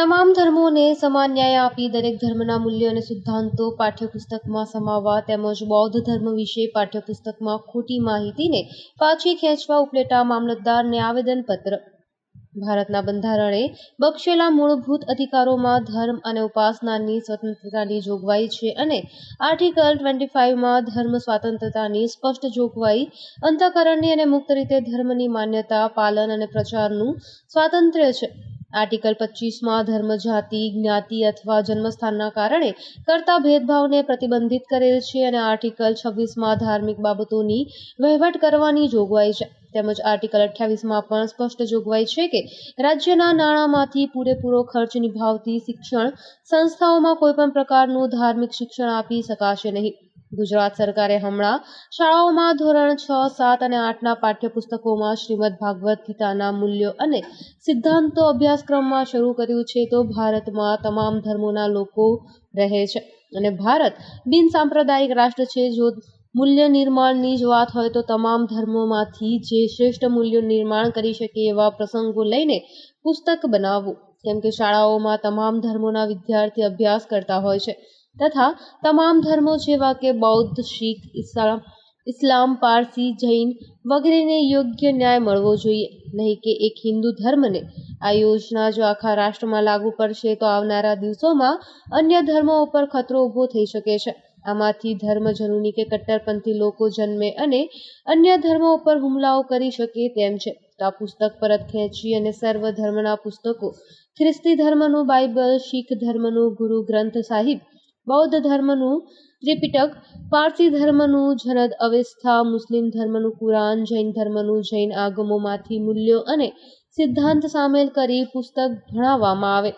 તમામ ધર્મોને સમાન ન્યાય આપી દરેક ધર્મના મૂલ્યો અને સિદ્ધાંતો પાઠ્યપુસ્તકમાં સમાવવા તેમજ બૌદ્ધ ધર્મ વિશે પાઠ્યપુસ્તકમાં ખોટી માહિતીને પાછી ખેંચવા ઉપલેટા મામલતદારને આવેદનપત્ર. ભારતના બંધારણે બક્ષેલા મૂળભૂત અધિકારોમાં ધર્મ અને ઉપાસનાની સ્વતંત્રતાની જોગવાઈ છે અને આર્ટિકલ ટ્વેન્ટી ફાઇવમાં ધર્મ સ્વાતંત્રતાની સ્પષ્ટ જોગવાઈ, અંતઃકરણની અને મુક્ત રીતે ધર્મની માન્યતા, પાલન અને પ્રચારનું સ્વાતંત્ર્ય છે. આર્ટિકલ પચીસમાં ધર્મ જાતિ જ્ઞાતિ અથવા જન્મસ્થાનના કારણે કરતા ભેદભાવને પ્રતિબંધિત કરેલ છે અને આર્ટિકલ છવ્વીસમાં ધાર્મિક બાબતોની વહીવટ કરવાની જોગવાઈ છે. તેમજ આર્ટિકલ અઠ્યાવીસમાં પણ સ્પષ્ટ જોગવાઈ છે કે રાજ્યના નાણાંમાંથી પૂરેપૂરો ખર્ચ નિભાવતી શિક્ષણ સંસ્થાઓમાં કોઈપણ પ્રકારનું ધાર્મિક શિક્ષણ આપી શકાશે નહીં. ગુજરાત સરકારે હમણાં શાળાઓમાં ધોરણ છ, સાત અને આઠના પાઠ્યપુસ્તકોમાં શ્રીમદ ભાગવત ગીતાના મૂલ્યો અને સિદ્ધાંતો અભ્યાસક્રમમાં શરૂ કર્યું છે તો ભારતમાં તમામ ધર્મોના લોકો રહે છે. અને ભારત બિન સાંપ્રદાયિક રાષ્ટ્ર છે, જો મૂલ્ય નિર્માણની જ વાત હોય તો તમામ ધર્મોમાંથી જે શ્રેષ્ઠ મૂલ્યો નિર્માણ કરી શકે એવા પ્રસંગો લઈને પુસ્તક બનાવવું. કેમ કે શાળાઓમાં તમામ ધર્મોના વિદ્યાર્થી અભ્યાસ કરતા હોય છે. તથા તમામ ધર્મો જેવા કે બૌદ્ધ, શીખ ઇસ્લામ ઇસ્લામ, પારસી, જૈન વગેરેને યોગ્ય ન્યાય મળવો જોઈએ. નહીં કે એક હિન્દુ ધર્મને આ યોજના જો આખા રાષ્ટ્રમાં લાગુ પડશે તો આવનારા દિવસોમાં અન્ય ધર્મો ઉપર ખતરો ઊભો થઈ શકે છે. આમાંથી ધર્મ જનૂની કે કટ્ટરપંથી લોકો જન્મે અને અન્ય ધર્મો ઉપર હુમલાઓ કરી શકે તેમ છે. તો આ પુસ્તક પરત ખેંચી અને સર્વ ધર્મના પુસ્તકો ખ્રિસ્તી ધર્મનું બાઇબલ, શીખ ધર્મનું ગુરુ ગ્રંથ સાહિબ બૌદ્ધ ધર્મનું ત્રિપિટક, પારસી ધર્મનું જનદ અવેસ્થા, મુસ્લિમ ધર્મનું કુરાન, જૈન ધર્મનું જૈન આગમોમાંથી મૂલ્યો અને સિદ્ધાંત સામેલ કરી પુસ્તક ભણાવવામાં આવે.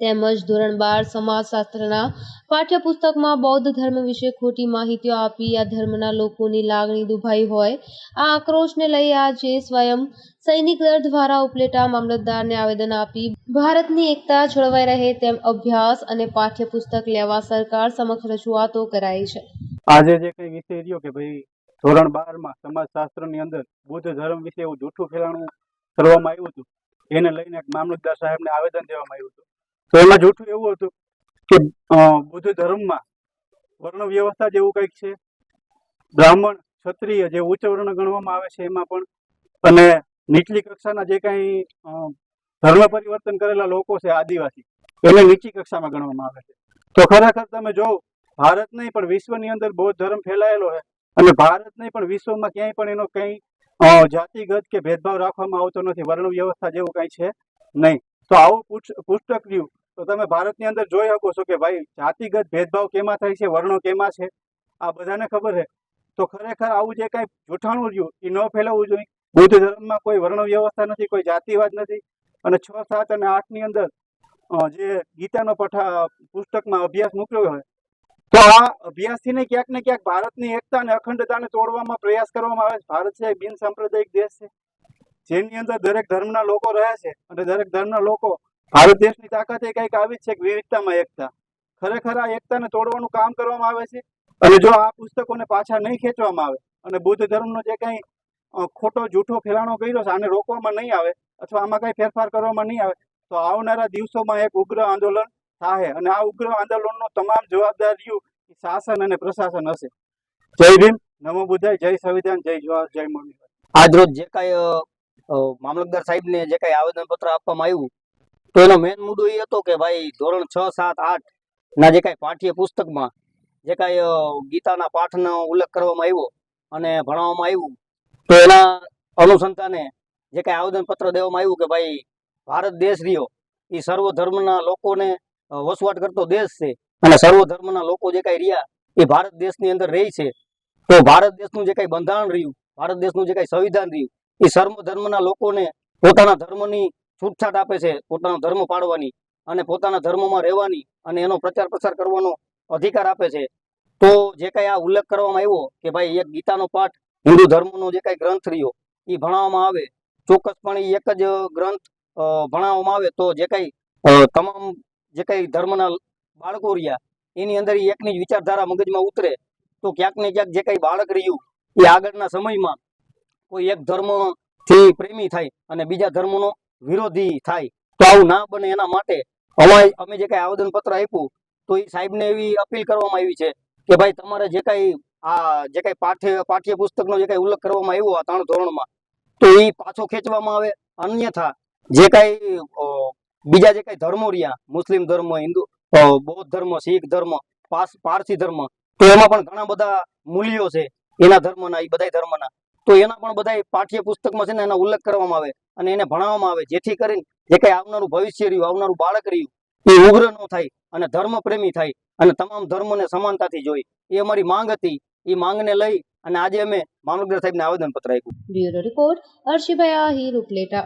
તેમજ ધોરણ બાર સમાજશાસ્ત્રના પાઠ્યપુસ્તકમાં બૌદ્ધ ધર્મ વિશે ખોટી માહિતીઓ આપી આ ધર્મના લોકોની લાગણી દુભાઈ હોય, આ આક્રોશને લઈ આજે સ્વયં સૈનિક દળ દ્વારા ઉપલેટા મામલતદારને આવેદન આપી ભારતની એકતા જળવાઈ રહે તેમ અભ્યાસ અને પાઠ્યપુસ્તક લેવા સરકાર સમક્ષ રજૂઆતો કરાઈ છે. આજે જે કઈ વિષય રહ્યો કે ભાઈ ધોરણ બારમાં સમાજશાસ્ત્રની અંદર બુદ્ધ ધર્મ વિશે એવું જૂઠું ફેલાણું કરવામાં આવ્યું હતું, એને લઈને મામલતદાર સાહેબને આવેદન દેવામાં આવ્યું હતું. તો એમાં જૂઠું એવું હતું કે બુદ્ધ ધર્મમાં વર્ણ વ્યવસ્થા જેવું કંઈક છે. બ્રાહ્મણ ક્ષત્રિય જે ઉચ્ચ વર્ણ ગણવામાં આવે છે એમાં પણ. અને નીચલી કક્ષાના જે કાંઈ ધર્મ પરિવર્તન કરેલા લોકો છે આદિવાસી એને નીચી કક્ષામાં ગણવામાં આવે છે. તો ખરેખર તમે જો ભારત નહીં પણ વિશ્વની અંદર બૌદ્ધ ધર્મ ફેલાયેલો છે. અને ભારત નહીં પણ વિશ્વમાં ક્યાંય પણ એનો કંઈ જાતિગત કે ભેદભાવ રાખવામાં આવતો નથી વર્ણ વ્યવસ્થા જેવું કંઈ છે નહીં. તો આવું પુસ્ત- પુસ્તક રહ્યું તો તમે ભારતની અંદર જોઈ શકો છો કે ભાઈ જાતિગત ભેદભાવ કેમાં થાય છે, વર્ણો કેમાં છે? આ બધાને ખબર છે. તો ખરેખર આવું જે કાંઈ જૂઠાણું રહ્યું, એ ન ફેલાવવું જોઈએ. બુદ્ધ ધર્મમાં કોઈ વર્ણ વ્યવસ્થા નથી, કોઈ જાતિવાદ નથી. અને છ, સાત અને આઠની અંદર જે ગીતાનો પઠા પુસ્તકમાં અભ્યાસ મૂક્યો હોય, તો આ અભ્યાસથીને ક્યાંક ને ક્યાંક ભારતની એકતા અને અખંડતાને તોડવામાં પ્રયાસ કરવામાં આવે છે. ભારત છે બિન સાંપ્રદાયિક દેશ છે. જેની અંદર દરેક ધર્મના લોકો રહે છે અને દરેક ધર્મના લોકો ભારત દેશની તાકાત એ કંઈક આવી છે કે વિવિધતામાં એકતા. ખરેખર આ એકતાને તોડવાનું કામ કરવામાં આવે છે? અને જો આ પુસ્તકોને પાછા નહીં ખેંચવામાં આવે અને બુદ્ધ ધર્મનો જે કંઈ ખોટો જૂઠો ફેલાણો કર્યો છે આને રોકવામાં નહીં આવે અથવા આમાં કંઈ ફેરફાર કરવામાં નહીં આવે તો આવનારા દિવસોમાં એક ઉગ્ર આંદોલન થાય અને આ ઉગ્ર આંદોલનનો તમામ જવાબદારીઓ શાસન અને પ્રશાસન હશે. જય ભીમ. નમો બુદ્ધાય જય સંવિધાન જય જવાહર જય મમ્મી આજ રોજ જે કાંઈ મામલતદાર સાહેબને જે કાંઈ આવેદનપત્ર આપવામાં આવ્યું તો એનો મેન મુદ્દો એ હતો કે ભાઈ ધોરણ છ, સાત, આઠ ના જે કાંઈ પાઠ્ય પુસ્તકમાં જે કાંઈ ગીતાના પાઠનો ઉલ્લેખ કરવામાં આવ્યો અને ભણાવવામાં આવ્યું, તો એના અનુસંધાને જે કાંઈ આવેદનપત્ર દેવામાં આવ્યું કે ભાઈ ભારત દેશ રહ્યો, એ સર્વ ધર્મના લોકોને વસવાટ કરતો દેશ છે અને સર્વ ધર્મના લોકો જે કાંઈ રહ્યા એ ભારત દેશની અંદર રહે છે. તો ભારત દેશનું જે કાંઈ બંધારણ રહ્યું, ભારત દેશનું જે કાંઈ સંવિધાન રહ્યું, એ સર્વ ધર્મના લોકોને પોતાના ધર્મની છૂટછાટ આપે છે પોતાનો ધર્મ પાડવાની અને પોતાના ધર્મમાં રહેવાની અને એનો પ્રચાર પ્રસાર કરવાનો અધિકાર આપે છે. તો જે કાંઈ આ ઉલ્લેખ કરવામાં આવ્યો કે ભાઈ એક ગીતાનો પાઠ, હિન્દુ ધર્મનો જે કાંઈ ગ્રંથ રહ્યો એ ભણાવવામાં આવે, ચોક્કસપણે એક જ ગ્રંથ ભણાવવામાં આવે, તો જે કાંઈ તમામ જે કાંઈ ધર્મના બાળકો રહ્યા, એની અંદર એકની જ વિચારધારા મગજમાં ઉતરે, તો ક્યાંક ને ક્યાંક જે કાંઈ બાળક રહ્યું એ આગળના સમયમાં કોઈ એક ધર્મથી પ્રેમી થાય અને બીજા ધર્મનો વિરોધી થાય. તો આવું ના બને એના માટે અમે જે કઈ આવેદન પત્ર આપ્યું, તો એ સાહેબને એવી અપીલ કરવામાં આવી છે કે ભાઈ તમારે જે કઈ આ, જે કઈ પાઠ્ય પાઠ્ય પુસ્તકનો જે કઈ ઉલ્લેખ કરવામાં આવ્યો આ ત્રણ ધોરણમાં, તો એ પાછો ખેંચવામાં આવે. અન્યથા જે કઈ બીજા જે કઈ ધર્મો રહ્યા, મુસ્લિમ ધર્મ, હિન્દુ બૌદ્ધ ધર્મ, શીખ ધર્મ પારસી ધર્મ, તો એમાં પણ ઘણા બધા મૂલ્યો છે એના ધર્મના એ બધા ધર્મના. તો એના પણ બધા પાઠ્ય પુસ્તકમાં છે ને એનો ઉલ્લેખ કરવામાં આવે અને એને ભણાવવામાં આવે, જેથી કરીને જે કઈ આવનારું ભવિષ્ય રહ્યું, આવનારું બાળક રહ્યું, એ ઉગ્ર ન થાય અને ધર્મ પ્રેમી થાય અને તમામ ધર્મોને સમાનતાથી જોઈ એ અમારી માંગ હતી. એ માંગને લઈ અને આજે અમે મામલતદાર સાહેબને આવેદન પત્ર આપ્યું. Bureau report Arshibhai Ahir Upleta.